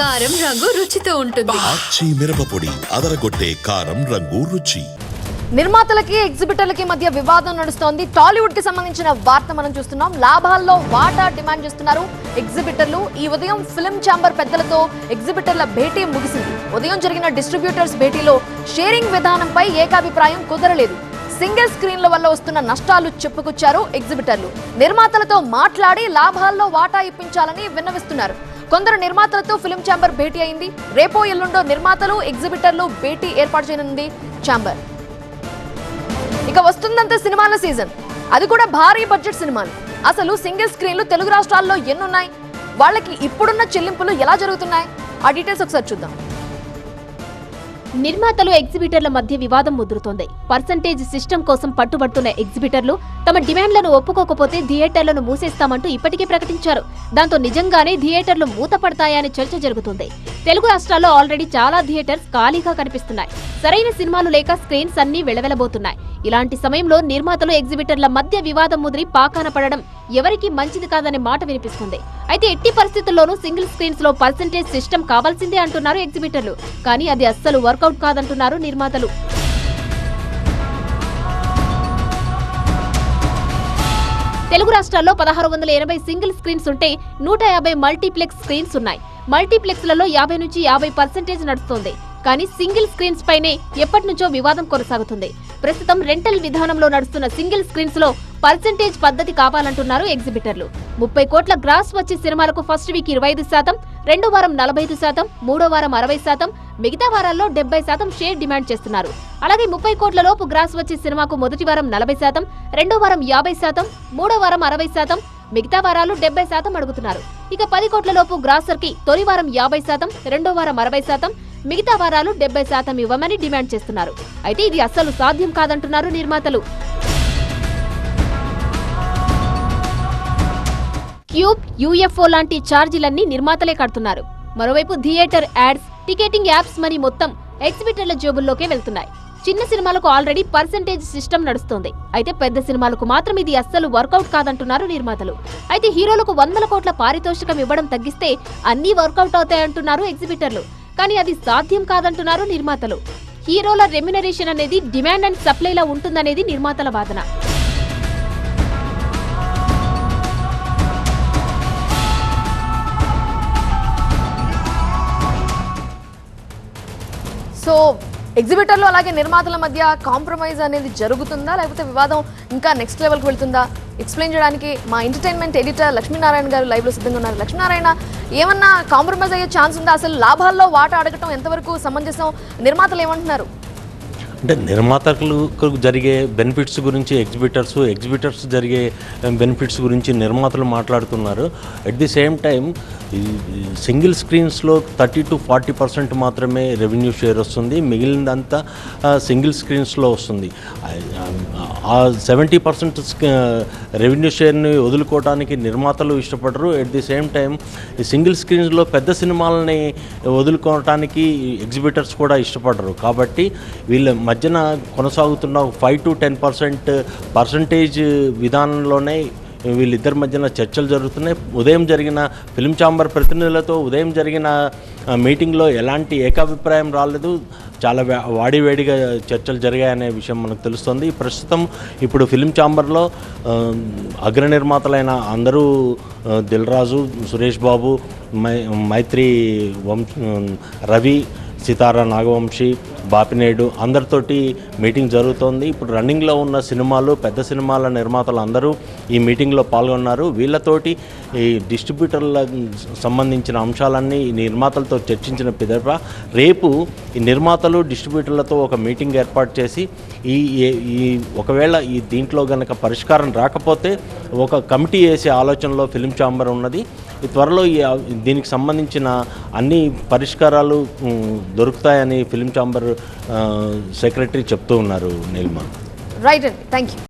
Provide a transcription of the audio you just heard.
కారం రంగు రుచితో ఉంటుంది. ఆచి మిరపపొడి అదరగొట్టే కారం రంగు రుచి. నిర్మాతలకి ఎగ్జిబిటర్లకి మధ్య వివాదం నడుస్తోంది. టాలీవుడ్కి సంబంధించిన వార్త మనం చూస్తున్నాం. లాభాల్లో వాటా డిమాండ్ చేస్తున్నారు ఎగ్జిబిటర్లు. ఈ ఉదయం ఫిల్మ్ ఛాంబర్ పెద్దలతో ఎగ్జిబిటర్ల భేటీ ముగిసింది. ఉదయం జరిగిన డిస్ట్రిబ్యూటర్స్ భేటీలో షేరింగ్ విధానంపై ఏకాభిప్రాయం కుదరలేదు. సింగిల్ స్క్రీన్ల వల్ల వస్తున్న నష్టాలు చెప్పుకొచ్చారు ఎగ్జిబిటర్లు. నిర్మాతలతో మాట్లాడి లాభాల్లో వాటా ఇప్పించాలని విన్నవిస్తున్నారు. కొందరు నిర్మాతలతో ఫిల్మ్ ఛాంబర్ భేటీ అయింది. రేపో ఎల్లుండో నిర్మాతలు ఎగ్జిబిటర్లు భేటీ ఏర్పాటు చేయనుంది ఛాంబర్. ఇక వస్తుందంత సినిమాల సీజన్. అది కూడా భారీ బడ్జెట్ సినిమాలు. అసలు సింగిల్ స్క్రీన్లు తెలుగు రాష్ట్రాల్లో ఎన్నున్నాయి? వాళ్ళకి ఇప్పుడున్న చెల్లింపులు ఎలా జరుగుతున్నాయి? ఆ డీటెయిల్స్ ఒకసారి చూద్దాం. నిర్మాతలు ఎగ్జిబిటర్ల మధ్య వివాదం ముదురుతోంది. పర్సంటేజ్ సిస్టమ్ కోసం పట్టుబడుతున్న ఎగ్జిబిటర్లు తమ డిమాండ్లను ఒప్పుకోకపోతే థియేటర్లను మూసేస్తామంటూ ఇప్పటికే ప్రకటించారు. దాంతో నిజంగానే థియేటర్లు మూతపడతాయనే చర్చ జరుగుతుంది. తెలుగు రాష్ట్రాల్లో ఆల్రెడీ చాలా థియేటర్స్ ఖాళీగా కనిపిస్తున్నాయి. సరైన సినిమాలు లేక స్క్రీన్స్ అన్ని వెలవెలబోతున్నాయి. ఇలాంటి సమయంలో నిర్మాతలు ఎగ్జిబిటర్ల మధ్య వివాదం ముదిరి పాకాన పడడం ఎవరికి మంచిది కాదనే మాట వినిపిస్తుంది. అయితే ఎట్టి పరిస్థితుల్లోనూ సింగిల్ స్క్రీన్స్లో పర్సంటేజ్ సిస్టమ్ కావాల్సిందే అంటున్నారు ఎగ్జిబిటర్లు. కానీ అది అస్సలు వర్కౌట్ కాదంటున్నారు నిర్మాతలు. తెలుగు రాష్ట్రాల్లో పదహారు వందల ఎనభై సింగిల్ స్క్రీన్స్ ఉంటే నూట యాభై మల్టీప్లెక్స్ స్క్రీన్స్ ఉన్నాయి. మల్టీప్లెక్స్లలో యాభై నుంచి యాభై పర్సెంటేజ్ నడుస్తోంది. కానీ సింగిల్ స్క్రీన్స్ పైనే ఎప్పటి నుంచో వివాదం కొనసాగుతుంది. ప్రస్తుతం రెంటల్ విధానంలో నడుస్తున్న సింగిల్ స్క్రీన్స్లో పర్సెంటేజ్ పద్ధతి కావాలంటున్నారు ఎగ్జిబిటర్లు. ముప్పై కోట్ల గ్రాస్ వచ్చే సినిమాలకు ఫస్ట్ వీక్ ఇరవై ఐదు శాతం రెండో వారం నలభై ఐదు శాతం మూడో వారం అరవై శాతం మిగతా వారాల్లో డెబ్బై శాతం షేర్ డిమాండ్ చేస్తున్నారు. అలాగే ముప్పై కోట్ల లోపు గ్రాస్ వచ్చే సినిమాకు మొదటి వారం నలభై శాతం రెండో వారం యాభై శాతం మూడో వారం అరవై శాతం మిగతా వారాలు డెబ్బై శాతం అడుగుతున్నారు. ఇక పది కోట్ల లోపు గ్రాసర్కి తొలి వారం యాభై శాతం రెండో వారం అరవై శాతం మిగతా వారాలు డెబ్బై శాతం ఇవ్వమని డిమాండ్ చేస్తున్నారు. అయితే ఇది అస్సలు సాధ్యం కాదంటున్నారు నిర్మాతలు. క్యూబ్ యూఎఫ్ఓ లాంటి ఛార్జీలన్నీ నిర్మాతలే కడుతున్నారు. మరోవైపు థియేటర్ యాడ్స్ టికెటింగ్ యాప్స్ మరి మొత్తం ఎగ్జిబిటర్ల జేబుల్లోకే వెళ్తున్నాయి. చిన్న సినిమాలకు ఆల్రెడీ పర్సంటేజ్ సిస్టమ్ నడుస్తోంది. అయితే పెద్ద సినిమాలకు మాత్రం ఇది అస్సలు వర్కౌట్ కాదంటున్నారు నిర్మాతలు. అయితే హీరోలకు వందల కోట్ల పారితోషికం ఇవ్వడం తగ్గిస్తే అన్నీ వర్కౌట్ అవుతాయంటున్నారు ఎగ్జిబిటర్లు కానీ అది సాధ్యం కాదంటున్నారు నిర్మాతలు. హీరోల రెమ్యునరేషన్ అనేది డిమాండ్ అండ్ సప్లైలా ఉంటుందనేది నిర్మాతల వాదన. సో ఎగ్జిబిటర్లు అలాగే నిర్మాతల మధ్య కాంప్రమైజ్ అనేది జరుగుతుందా? లేకపోతే వివాదం ఇంకా నెక్స్ట్ లెవెల్కి వెళ్తుందా? ఎక్స్ప్లెయిన్ చేయడానికి మా ఎంటర్టైన్మెంట్ ఎడిటర్ లక్ష్మీనారాయణ గారు లైవ్లో సిద్ధంగా ఉన్నారు. లక్ష్మీనారాయణ ఏమన్నా కాంప్రమైజ్ అయ్యే ఛాన్స్ ఉందా? అసలు లాభాల్లో వాటా అడగటం ఎంతవరకు సమంజసం? నిర్మాతలు ఏమంటున్నారు? అంటే నిర్మాతలకు జరిగే బెనిఫిట్స్ గురించి ఎగ్జిబిటర్స్ ఎగ్జిబిటర్స్ జరిగే um, బెనిఫిట్స్ గురించి నిర్మాతలు మాట్లాడుతున్నారు. At the same time single స్క్రీన్స్లో thirty to forty percent మాత్రమే రెవెన్యూ షేర్ వస్తుంది. మిగిలినదంతా సింగిల్ స్క్రీన్స్లో వస్తుంది. ఆ సెవెంటీ పర్సెంట్ రెవెన్యూ షేర్ని వదులుకోవడానికి నిర్మాతలు ఇష్టపడరు. ఎట్ ది సేమ్ టైం ఈ సింగిల్ స్క్రీన్స్లో పెద్ద సినిమాలని వదులుకోవటానికి ఎగ్జిబిటర్స్ కూడా ఇష్టపడరు. కాబట్టి వీళ్ళ మధ్యన కొనసాగుతున్న five to ten percent percentage విధానంలోనే వీళ్ళిద్దరి మధ్యన చర్చలు జరుగుతున్నాయి. ఉదయం జరిగిన ఫిల్మ్ ఛాంబర్ ప్రతినిధులతో ఉదయం జరిగిన మీటింగ్లో ఎలాంటి ఏకాభిప్రాయం రాలేదు. చాలా వాడివేడిగా చర్చలు జరిగాయనే విషయం మనకు తెలుస్తుంది. ప్రస్తుతం ఇప్పుడు ఫిల్మ్ ఛాంబర్లో అగ్ర నిర్మాతలైన అందరూ దిల్రాజు దిల్ రాజు సురేష్ బాబు మై మైత్రి వంశ రవి సితారా నాగవంశి బాపినేడు అందరితోటి మీటింగ్ జరుగుతోంది. ఇప్పుడు రన్నింగ్లో ఉన్న సినిమాలు పెద్ద సినిమాల నిర్మాతలు అందరూ ఈ మీటింగ్లో పాల్గొన్నారు. వీళ్ళతోటి ఈ డిస్ట్రిబ్యూటర్ల సంబంధించిన అంశాలన్నీ ఈ నిర్మాతలతో చర్చించిన పిదప రేపు ఈ నిర్మాతలు డిస్ట్రిబ్యూటర్లతో ఒక మీటింగ్ ఏర్పాటు చేసి ఈ ఈ- ఈ ఒకవేళ ఈ దీంట్లో గనక పరిష్కారం రాకపోతే ఒక కమిటీ వేసే ఆలోచనలో ఫిలిం ఛాంబర్ ఉన్నది. ఈ త్వరలో ఈ దీనికి సంబంధించిన అన్ని పరిష్కారాలు దొరుకుతాయని ఫిలిం ఛాంబర్ సెక్రటరీ చెప్తూ ఉన్నారు నీలిమా. రైట్ అండి థ్యాంక్ యూ